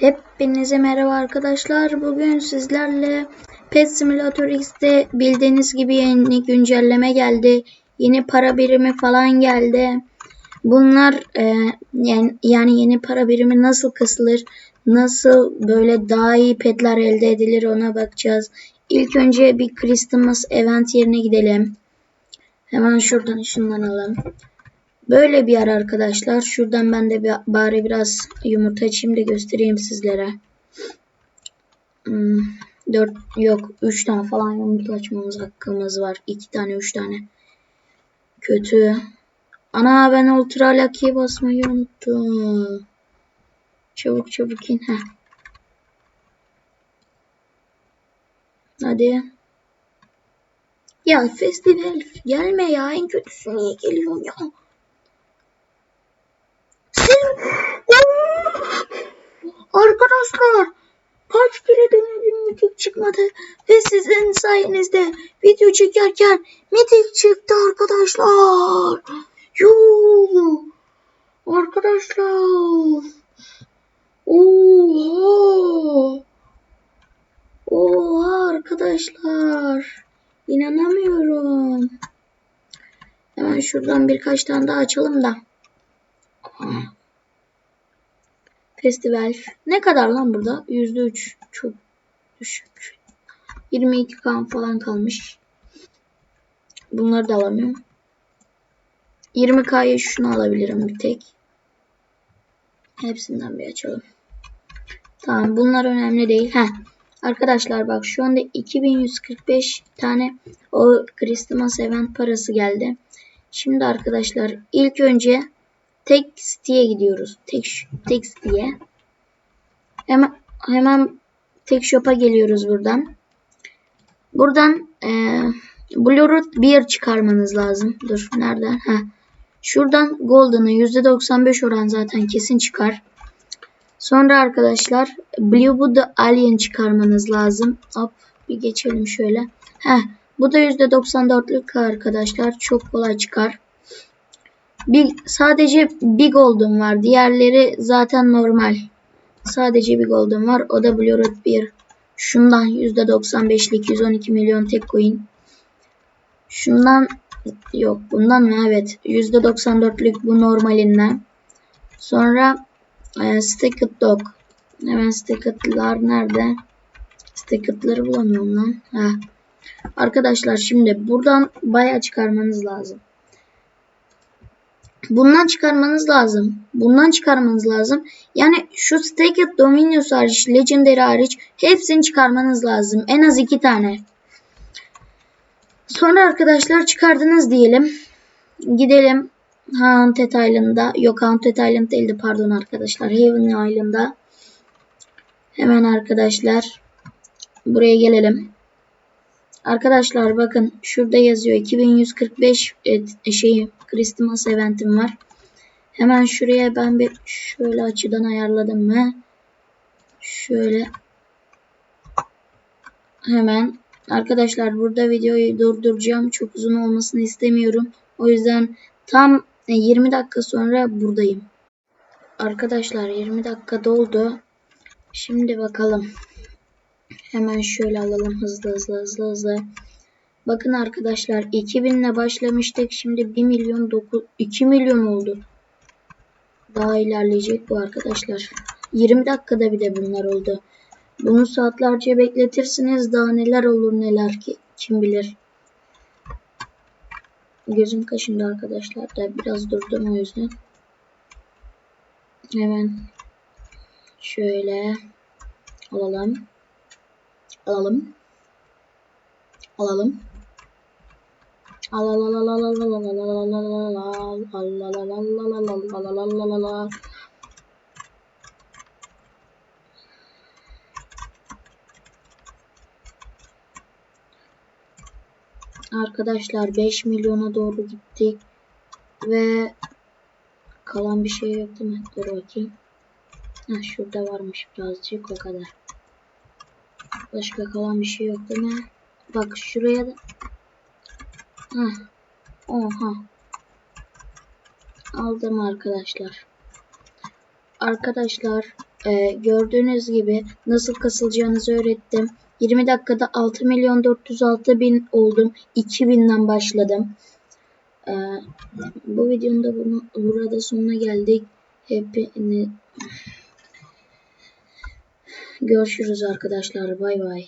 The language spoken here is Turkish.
Hepinize merhaba arkadaşlar. Bugün sizlerle Pet Simulator X'te bildiğiniz gibi yeni güncelleme geldi. Yeni para birimi falan geldi. Bunlar e, yani, yani yeni para birimi nasıl kısılır? Nasıl böyle daha iyi petler elde edilir ona bakacağız. İlk önce bir Christmas event yerine gidelim. Hemen şuradan ışınlanalım. Böyle bir yer arkadaşlar. Şuradan ben de bari biraz yumurta açayım da göstereyim sizlere. Hmm, 4 yok 3 tane falan yumurta açmamız hakkımız var. 2 tane 3 tane. Kötü. Ana ben ultra lucky'ye basmayı unuttum. Çabuk çabuk in. Heh. Hadi. Ya festival gelme ya en kötüsü niye geliyorsun ya? Arkadaşlar kaç kere denedim mitik çıkmadı ve sizin sayenizde video çekerken mitik çıktı arkadaşlar. Yoo. Arkadaşlar. Oha. Oha arkadaşlar. İnanamıyorum. Hemen şuradan birkaç tane daha açalım da. Festival. Ne kadar lan burada? %3. Çok düşük. 22 kan falan kalmış. Bunları da alamıyorum. 20k'ya şunu alabilirim bir tek. Hepsinden bir açalım. Tamam bunlar önemli değil. Heh. Arkadaşlar bak şu anda 2145 tane o Christmas event parası geldi. Şimdi arkadaşlar ilk önce siteye gidiyoruz. Tek, tek siteye. Hemen, hemen tek shop'a geliyoruz buradan. Buradan e, Root 1 çıkarmanız lazım. Dur nerede? Heh. Şuradan Golden'ı %95 oran zaten kesin çıkar. Sonra arkadaşlar Blue Buddha Alien çıkarmanız lazım. Hop bir geçelim şöyle. Heh, bu da %94'lük arkadaşlar. Çok kolay çıkar. Bir, sadece bir golden var. Diğerleri zaten normal. Sadece bir golden var. O da Blue Root 1. Şundan %95'lik 112 milyon tek coin. Şundan yok. Bundan mı? Evet. %94'lük bu normalinden. Sonra e, Sticked Dog. Hemen Sticked'lar nerede? Sticked'ları bulamıyorum lan. Heh. Arkadaşlar şimdi buradan bayağı çıkarmanız lazım. Bundan çıkarmanız lazım. Bundan çıkarmanız lazım. Yani şu Staked Dominions hariç, Legendary hariç hepsini çıkarmanız lazım. En az iki tane. Sonra arkadaşlar çıkardınız diyelim. Gidelim Haunted Island'da. Yok Haunted Island değildi pardon arkadaşlar. Heaven Island'da. Hemen arkadaşlar buraya gelelim. Arkadaşlar bakın şurada yazıyor 2145 e, şeyi Christmas eventim var. Hemen şuraya ben bir şöyle açıdan ayarladım mı? Şöyle hemen arkadaşlar burada videoyu durduracağım. Çok uzun olmasını istemiyorum. O yüzden tam 20 dakika sonra buradayım. Arkadaşlar 20 dakika doldu. Şimdi bakalım. Hemen şöyle alalım hızlı hızlı hızlı hızlı. Bakın arkadaşlar 2000 ile başlamıştık. Şimdi 1 milyon 9 2 milyon oldu. Daha ilerleyecek bu arkadaşlar. 20 dakikada bir de bunlar oldu. Bunu saatlerce bekletirsiniz. Daha neler olur neler ki kim bilir. Gözüm kaşındı arkadaşlar da biraz durdum o yüzden. Hemen şöyle alalım. Alalım. Alalım. Arkadaşlar 5 milyona doğru gittik. Ve kalan bir şey yok değil mi? Dur bakayım. Heh, şurada varmış birazcık o kadar. Başka kalan bir şey yok değil mi? Bak şuraya da. Heh. Oha. Aldım arkadaşlar. Arkadaşlar Ee, gördüğünüz gibi nasıl kasılacağınızı öğrettim. 20 dakikada 6 milyon 406 bin oldum. 2000'den başladım. Ee, bu videonun da bunu, burada sonuna geldik. Hepini görüşürüz arkadaşlar. Bay bay.